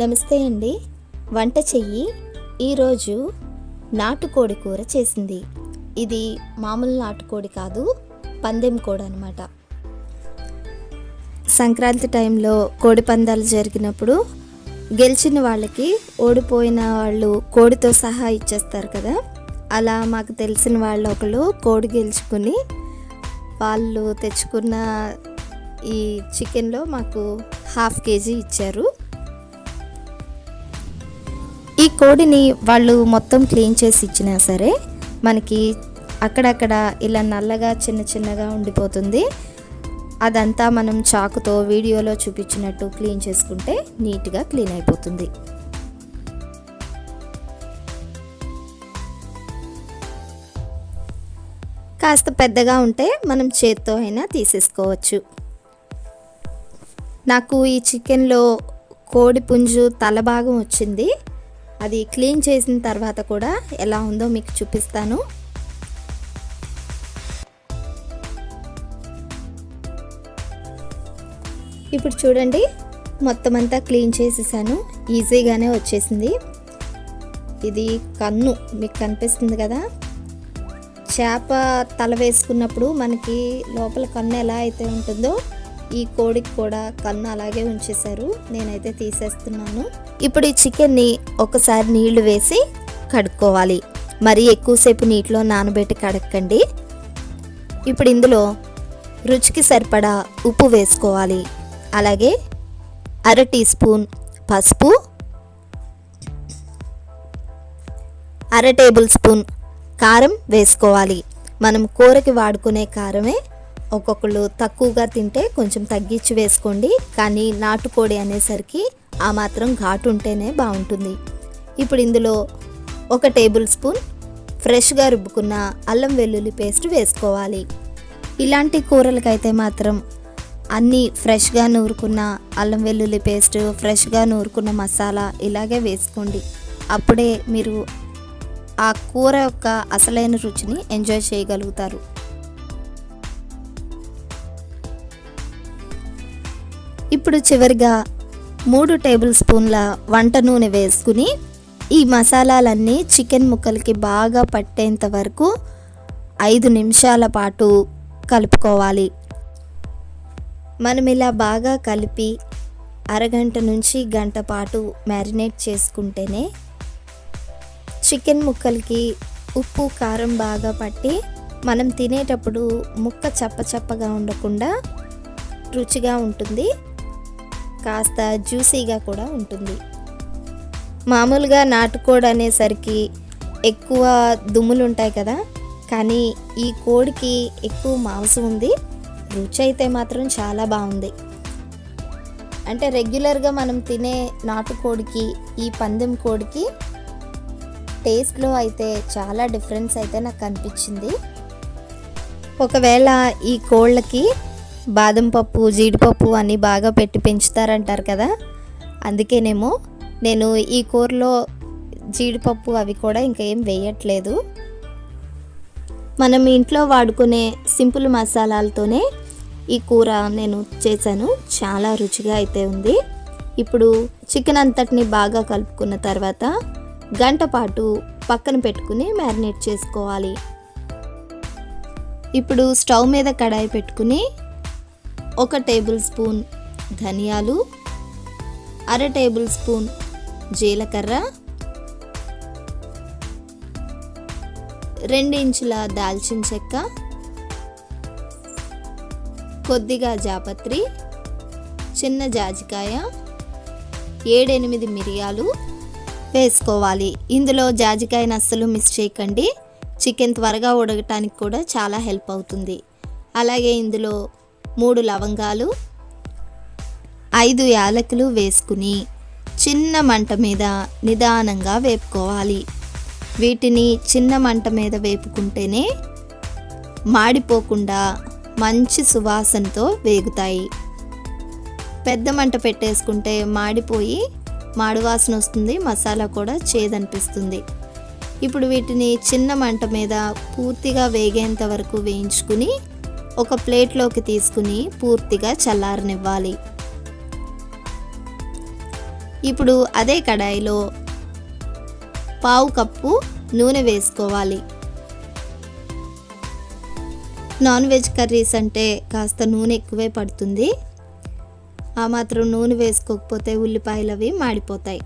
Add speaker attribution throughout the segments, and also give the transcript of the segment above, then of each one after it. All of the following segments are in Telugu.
Speaker 1: నమస్తే అండి. వంట చెయ్యి ఈరోజు నాటుకోడి కూర చేసింది. ఇది మామూలు నాటుకోడి కాదు పందెం కోడి అనమాట సంక్రాంతి టైంలో కోడి పందాలు జరిగినప్పుడు గెలిచిన వాళ్ళకి ఓడిపోయిన వాళ్ళు కోడితో సహా ఇచ్చేస్తారు కదా. అలా మాకు తెలిసిన వాళ్ళు ఒకళ్ళు కోడి గెలుచుకుని వాళ్ళు తెచ్చుకున్న ఈ చికెన్లో మాకు హాఫ్ కేజీ ఇచ్చారు. ఈ కోడిని వాళ్ళు మొత్తం క్లీన్ చేసి ఇచ్చినా సరే మనకి అక్కడక్కడ ఇలా నల్లగా చిన్న చిన్నగా ఉండిపోతుంది. అదంతా మనం చాకుతో వీడియోలో చూపించినట్టు క్లీన్ చేసుకుంటే నీట్గా క్లీన్ అయిపోతుంది. కాస్త పెద్దగా ఉంటే మనం చేత్తో అయినా తీసేసుకోవచ్చు. నాకు ఈ చికెన్లో కోడి పుంజు తల భాగం వచ్చింది. అది క్లీన్ చేసిన తర్వాత కూడా ఎలా ఉందో మీకు చూపిస్తాను. ఇప్పుడు చూడండి మొత్తం అంతా క్లీన్ చేసేసాను. ఈజీగానే వచ్చేసింది. ఇది కన్ను మీకు కనిపిస్తుంది కదా? చేప తల వేసుకున్నప్పుడు మనకి లోపల కన్ను ఎలా అయితే ఉంటుందో ఈ కోడికి కూడా కన్ను అలాగే ఉంచేశారు. నేనైతే తీసేస్తున్నాను. ఇప్పుడు ఈ చికెన్ని ఒకసారి నీళ్ళు వేసి కడుక్కోవాలి. మరి ఎక్కువసేపు నీటిలో నానబెట్టి కడక్కండి. ఇప్పుడు ఇందులో రుచికి సరిపడా ఉప్పు వేసుకోవాలి. అలాగే అర టీ స్పూన్ పసుపు అర టేబుల్ స్పూన్ కారం వేసుకోవాలి. మనం కూరకి వాడుకునే కారమే ఒక్కొక్కళ్ళు తక్కువగా తింటే కొంచెం తగ్గించి వేసుకోండి. కానీ నాటుకోడి అనేసరికి ఆ మాత్రం ఘాటు ఉంటేనే బాగుంటుంది. ఇప్పుడు ఇందులో ఒక టేబుల్ స్పూన్ ఫ్రెష్గా రుబ్బుకున్న అల్లం వెల్లుల్లి పేస్ట్ వేసుకోవాలి. ఇలాంటి కూరలకైతే మాత్రం అన్నీ ఫ్రెష్గా నూరుకున్న అల్లం వెల్లుల్లి పేస్ట్ ఫ్రెష్గా నూరుకున్న మసాలా ఇలాగే వేసుకోండి. అప్పుడే మీరు ఆ కూర యొక్క అసలైన రుచిని ఎంజాయ్ చేయగలుగుతారు. ఇప్పుడు చివరిగా మూడు టేబుల్ స్పూన్ల వంట నూనె వేసుకుని ఈ మసాలాలన్నీ చికెన్ ముక్కలకి బాగా పట్టేంత వరకు ఐదు నిమిషాల పాటు కలుపుకోవాలి. మనం ఇలా బాగా కలిపి అరగంట నుంచి గంట పాటు మ్యారినేట్ చేసుకుంటేనే చికెన్ ముక్కలకి ఉప్పు కారం బాగా పట్టి మనం తినేటప్పుడు ముక్క చప్పచప్పగా ఉండకుండా రుచిగా ఉంటుంది. కాస్త జ్యూసీగా కూడా ఉంటుంది. మామూలుగా నాటుకోడి అనేసరికి ఎక్కువ దుమ్ములు ఉంటాయి కదా కానీ ఈ కోడికి ఎక్కువ మాంసం ఉంది. రుచి అయితే మాత్రం చాలా బాగుంది. అంటే రెగ్యులర్గా మనం తినే నాటుకోడికి ఈ పందెం కోడికి టేస్ట్లో అయితే చాలా డిఫరెన్స్ అయితే నాకు అనిపించింది. ఒకవేళ ఈ కోళ్ళకి బాదం పప్పు జీడిపప్పు అని బాగా పెట్టి పెంచుతారంటారు కదా? అందుకేనేమో నేను ఈ కూరలో జీడిపప్పు అవి కూడా ఇంకా ఏం వేయట్లేదు. మనం ఇంట్లో వాడుకునే సింపుల్ మసాలాలతోనే ఈ కూర నేను చేశాను. చాలా రుచిగా అయితే ఉంది. ఇప్పుడు చికెన్ అంతటిని బాగా కలుపుకున్న తర్వాత గంట పాటు పక్కన పెట్టుకుని మ్యారినేట్ చేసుకోవాలి. ఇప్పుడు స్టవ్ మీద కడాయి పెట్టుకుని ఒక టేబుల్ స్పూన్ ధనియాలు అర టేబుల్ స్పూన్ జీలకర్ర రెండు ఇంచుల దాల్చిన చెక్క కొద్దిగా జాపత్రి చిన్న జాజికాయ ఏడెనిమిది మిరియాలు వేసుకోవాలి. ఇందులో జాజికాయను అస్సలు మిస్ చేయకండి. చికెన్ త్వరగా ఉడకటానికి కూడా చాలా హెల్ప్ అవుతుంది. అలాగే ఇందులో మూడు లవంగాలు ఐదు యాలకులు వేసుకుని చిన్న మంట మీద నిదానంగా వేపుకోవాలి. వీటిని చిన్న మంట మీద వేపుకుంటేనే మాడిపోకుండా మంచి సువాసనతో వేగుతాయి. పెద్ద మంట పెట్టేసుకుంటే మాడిపోయి మాడువాసన వస్తుంది మసాలా కూడా చేదనిపిస్తుంది. ఇప్పుడు వీటిని చిన్న మంట మీద పూర్తిగా వేగేంత వరకు వేయించుకుని ఒక ప్లేట్లోకి తీసుకుని పూర్తిగా చల్లారనివ్వాలి. ఇప్పుడు అదే కడాయిలో పావు కప్పు నూనె వేసుకోవాలి. నాన్ వెజ్ కర్రీస్ అంటే కాస్త నూనె ఎక్కువే పడుతుంది. ఆ మాత్రం నూనె వేసుకోకపోతే ఉల్లిపాయలు అవి మాడిపోతాయి.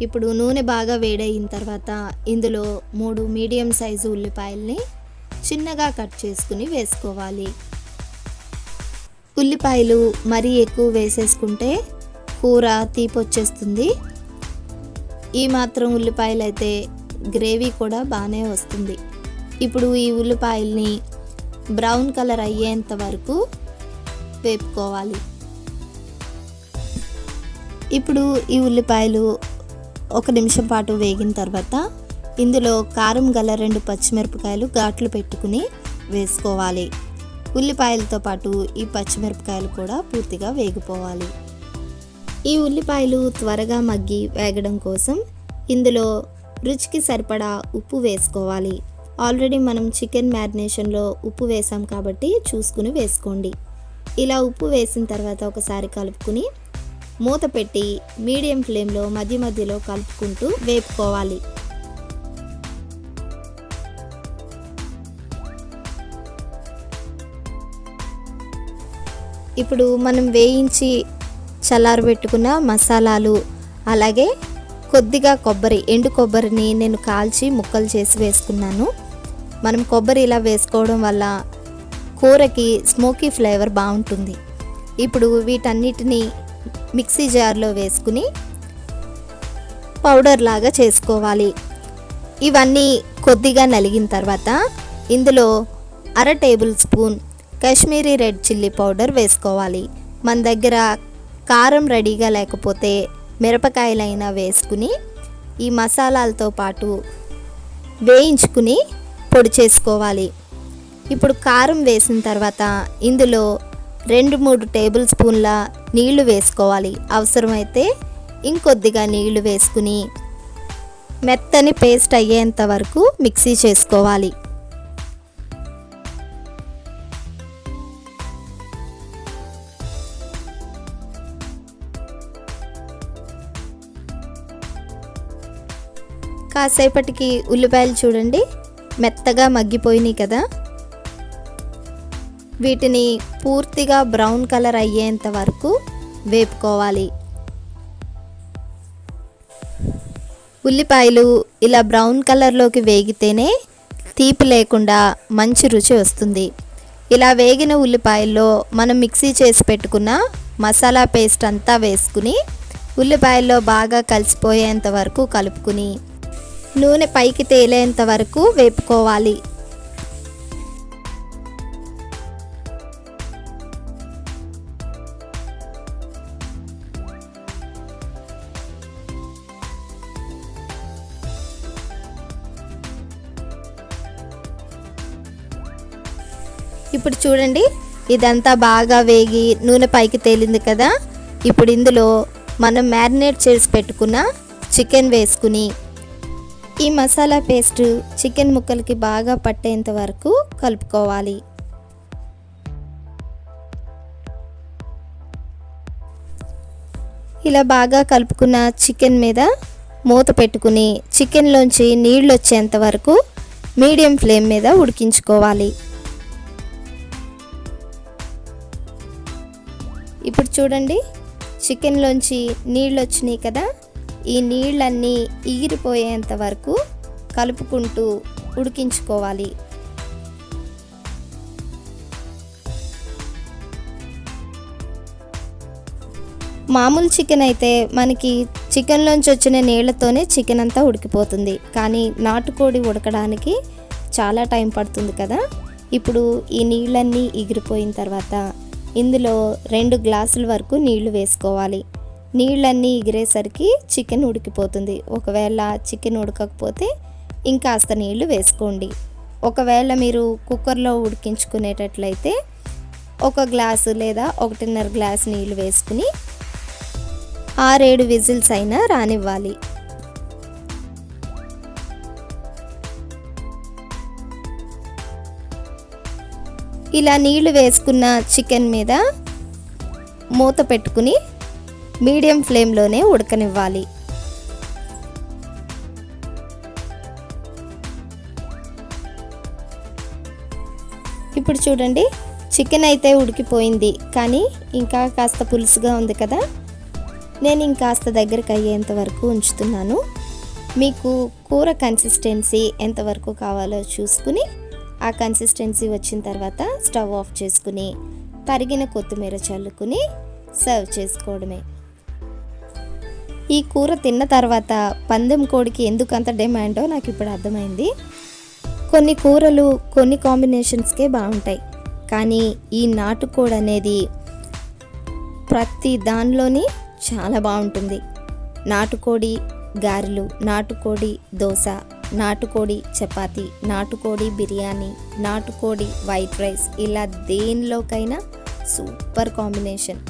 Speaker 1: ఇప్పుడు నూనె బాగా వేడయిన తర్వాత ఇందులో మూడు మీడియం సైజు ఉల్లిపాయల్ని చిన్నగా కట్ చేసుకుని వేసుకోవాలి. ఉల్లిపాయలు మరీ ఎక్కువ వేసేసుకుంటే కూర తీపొచ్చేస్తుంది ఈ మాత్రం ఉల్లిపాయలు అయితే గ్రేవీ కూడా బాగానే వస్తుంది. ఇప్పుడు ఈ ఉల్లిపాయల్ని బ్రౌన్ కలర్ అయ్యేంత వరకు వేపుకోవాలి. ఇప్పుడు ఈ ఉల్లిపాయలు ఒక నిమిషం పాటు వేగిన తర్వాత ఇందులో కారం గల రెండు పచ్చిమిరపకాయలు ఘాట్లు పెట్టుకుని వేసుకోవాలి. ఉల్లిపాయలతో పాటు ఈ పచ్చిమిరపకాయలు కూడా పూర్తిగా వేగిపోవాలి. ఈ ఉల్లిపాయలు త్వరగా మగ్గి వేగడం కోసం ఇందులో రుచికి సరిపడా ఉప్పు వేసుకోవాలి. ఆల్రెడీ మనం చికెన్ మ్యారినేషన్లో ఉప్పు వేసాం కాబట్టి చూసుకుని వేసుకోండి. ఇలా ఉప్పు వేసిన తర్వాత ఒకసారి కలుపుకుని మూత పెట్టి మీడియం ఫ్లేమ్లో మధ్య మధ్యలో కలుపుకుంటూ వేపుకోవాలి. ఇప్పుడు మనం వేయించి చల్లారబెట్టుకున్న మసాలాలు అలాగే కొద్దిగా కొబ్బరి ఎండు కొబ్బరిని నేను కాల్చి ముక్కలు చేసి వేసుకున్నాను. మనం కొబ్బరి ఇలా వేసుకోవడం వల్ల కూరకి స్మోకీ ఫ్లేవర్ బాగుంటుంది. ఇప్పుడు వీటన్నిటిని మిక్సీ జార్లో వేసుకుని పౌడర్ లాగా చేసుకోవాలి. ఇవన్నీ కొద్దిగా నలిగిన తర్వాత ఇందులో అర tablespoon Kashmiri red chilli powder వేసుకోవాలి. మన దగ్గర కారం రెడీగా లేకపోతే మిరపకాయలైనా వేసుకుని ఈ మసాలాలతో పాటు వేయించుకుని పొడి చేసుకోవాలి. ఇప్పుడు కారం వేసిన తర్వాత ఇందులో రెండు మూడు టేబుల్ స్పూన్ల నీళ్ళు వేసుకోవాలి. అవసరమైతే ఇంకొద్దిగా నీళ్ళు వేసుకుని మెత్తని పేస్ట్ అయ్యేంత వరకు మిక్సీ చేసుకోవాలి. కాసేపటికి ఉల్లిపాయలు చూడండి. మెత్తగా మగ్గిపోయినాయి కదా. వీటిని పూర్తిగా బ్రౌన్ కలర్ అయ్యేంత వరకు వేపుకోవాలి. ఉల్లిపాయలు ఇలా బ్రౌన్ కలర్లోకి వేగితేనే తీపి లేకుండా మంచి రుచి వస్తుంది. ఇలా వేగిన ఉల్లిపాయల్లో మనం మిక్సీ చేసి పెట్టుకున్న మసాలా పేస్ట్ అంతా వేసుకుని ఉల్లిపాయల్లో బాగా కలిసిపోయేంత వరకు కలుపుకుని నూనె పైకి తేలేంత వరకు వేపుకోవాలి. ఇప్పుడు చూడండి ఇదంతా బాగా వేగి నూనె పైకి తేలింది కదా. ఇప్పుడు ఇందులో మనం మ్యారినేట్ చేసి పెట్టుకున్న చికెన్ వేసుకుని ఈ మసాలా పేస్ట్ చికెన్ ముక్కలకి బాగా పట్టేంత వరకు కలుపుకోవాలి. ఇలా బాగా కలుపుకున్న చికెన్ మీద మూత పెట్టుకుని చికెన్లోంచి నీళ్ళు వచ్చేంత వరకు మీడియం ఫ్లేమ్ మీద ఉడికించుకోవాలి. ఇప్పుడు చూడండి చికెన్లోంచి నీళ్ళు వచ్చినాయి కదా? ఈ నీళ్ళన్నీ ఎగిరిపోయేంత వరకు కలుపుకుంటూ ఉడికించుకోవాలి. మామూలు చికెన్ అయితే మనకి చికెన్లోంచి వచ్చిన నీళ్ళతోనే చికెన్ అంతా ఉడికిపోతుంది. కానీ నాటుకోడి ఉడకడానికి చాలా టైం పడుతుంది కదా. ఇప్పుడు ఈ నీళ్ళన్నీ ఎగిరిపోయిన తర్వాత ఇందులో రెండు గ్లాసుల వరకు నీళ్ళు వేసుకోవాలి. నీళ్ళన్నీ ఎగిరేసరికి చికెన్ ఉడికిపోతుంది. ఒకవేళ చికెన్ ఉడకకపోతే ఇంకాస్త నీళ్ళు వేసుకోండి. ఒకవేళ మీరు కుక్కర్లో ఉడికించుకునేటట్లయితే ఒక గ్లాసు లేదా ఒకటిన్నర గ్లాస్ నీళ్ళు వేసుకుని ఆరేడు విజిల్స్ అయినా రానివ్వాలి. ఇలా నీళ్ళు వేసుకున్న చికెన్ మీద మూత పెట్టుకుని మీడియం ఫ్లేమ్లోనే ఉడకనివ్వాలి. ఇప్పుడు చూడండి చికెన్ అయితే ఉడికిపోయింది కానీ ఇంకా కాస్త పులుసుగా ఉంది కదా. నేను ఇంకాస్త దగ్గరకు అయ్యేంత వరకు ఉంచుతున్నాను. మీకు కూర కన్సిస్టెన్సీ ఎంతవరకు కావాలో చూసుకుని ఆ కన్సిస్టెన్సీ వచ్చిన తర్వాత స్టవ్ ఆఫ్ చేసుకుని తరిగిన కొత్తిమీర చల్లుకుని సర్వ్ చేసుకోవడమే. ఈ కూర తిన్న తర్వాత పందెం కోడికి ఎందుకు అంత డిమాండో నాకు ఇప్పుడు అర్థమైంది. కొన్ని కూరలు కొన్ని కాంబినేషన్స్కే బాగుంటాయి. కానీ ఈ నాటుకోడి అనేది ప్రతి దానిలోని చాలా బాగుంటుంది. నాటుకోడి గారెలు నాటుకోడి దోశ నాటుకోడి చపాతి నాటుకోడి బిర్యానీ నాటుకోడి వైట్ రైస్ ఇలా దేనిలోకైనా సూపర్ కాంబినేషన్.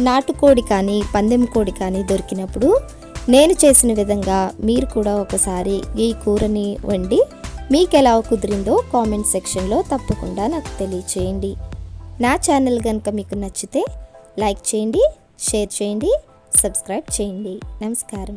Speaker 1: నాటుకోడి కానీ పందెం కోడి కానీ దొరికినప్పుడు నేను చేసిన విధంగా మీరు కూడా ఒకసారి ఈ కూరని వండి మీకు ఎలా కుదిరిందో కామెంట్ సెక్షన్లో తప్పకుండా నాకు తెలియచేయండి. నా ఛానల్ కనుక మీకు నచ్చితే లైక్ చేయండి షేర్ చేయండి సబ్స్క్రైబ్ చేయండి. నమస్కారం.